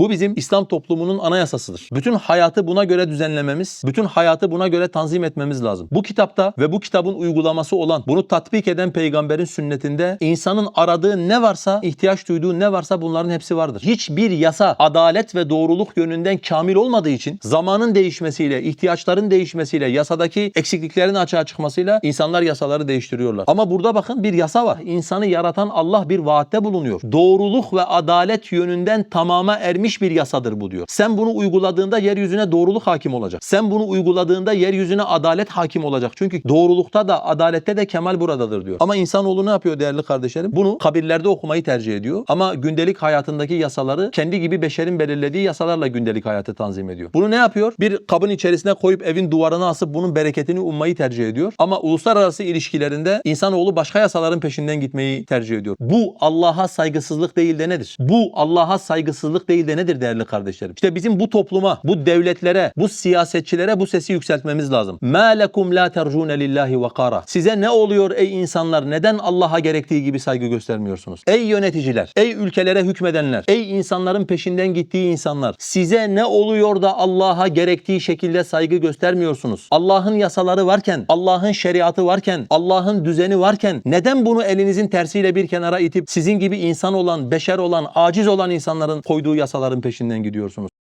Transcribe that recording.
Bu bizim İslam toplumunun anayasasıdır. Bütün hayatı buna göre düzenlememiz, bütün hayatı buna göre tanzim etmemiz lazım. Bu kitapta ve bu kitabın uygulaması olan, bunu tatbik eden peygamberin sünnetinde insanın aradığı ne varsa, ihtiyaç duyduğu ne varsa bunların hepsi vardır. Hiçbir yasa adalet ve doğruluk yönünden kamil olmadığı için zamanın değişmesiyle, ihtiyaçların değişmesiyle, yasadaki eksikliklerin açığa çıkmasıyla insanlar yasaları değiştiriyorlar. Ama burada bakın bir yasa var. İnsanı yaratan Allah bir vaatte bulunuyor. Doğruluk ve adalet yönünden tamama ermiş bir yasadır bu diyor. Sen bunu uyguladığında yeryüzüne doğruluk hakim olacak. Sen bunu uyguladığında yeryüzüne adalet hakim olacak. Çünkü doğrulukta da adalette de kemal buradadır diyor. Ama insanoğlu ne yapıyor değerli kardeşlerim? Bunu kabirlerde okumayı tercih ediyor. Ama gündelik hayatındaki yasaları kendi gibi beşerin belirlediği yasalarla gündelik hayatı tanzim ediyor. Bunu ne yapıyor? Bir kabın içerisine koyup evin duvarına asıp bunun bereketini ummayı tercih ediyor. Ama uluslararası ilişkilerinde insanoğlu başka yasaların peşinden gitmeyi tercih ediyor. Bu Allah'a saygısızlık değil de nedir? Bu Allah'a saygısızlık değil de nedir nedir değerli kardeşlerim? İşte bizim bu topluma, bu devletlere, bu siyasetçilere bu sesi yükseltmemiz lazım. Ma lekum la tercune lillahi vakara. Size ne oluyor ey insanlar? Neden Allah'a gerektiği gibi saygı göstermiyorsunuz? Ey yöneticiler, ey ülkelere hükmedenler, ey insanların peşinden gittiği insanlar. Size ne oluyor da Allah'a gerektiği şekilde saygı göstermiyorsunuz? Allah'ın yasaları varken, Allah'ın şeriatı varken, Allah'ın düzeni varken neden bunu elinizin tersiyle bir kenara itip sizin gibi insan olan, beşer olan, aciz olan insanların koyduğu yasalara yasaların peşinden gidiyorsunuz?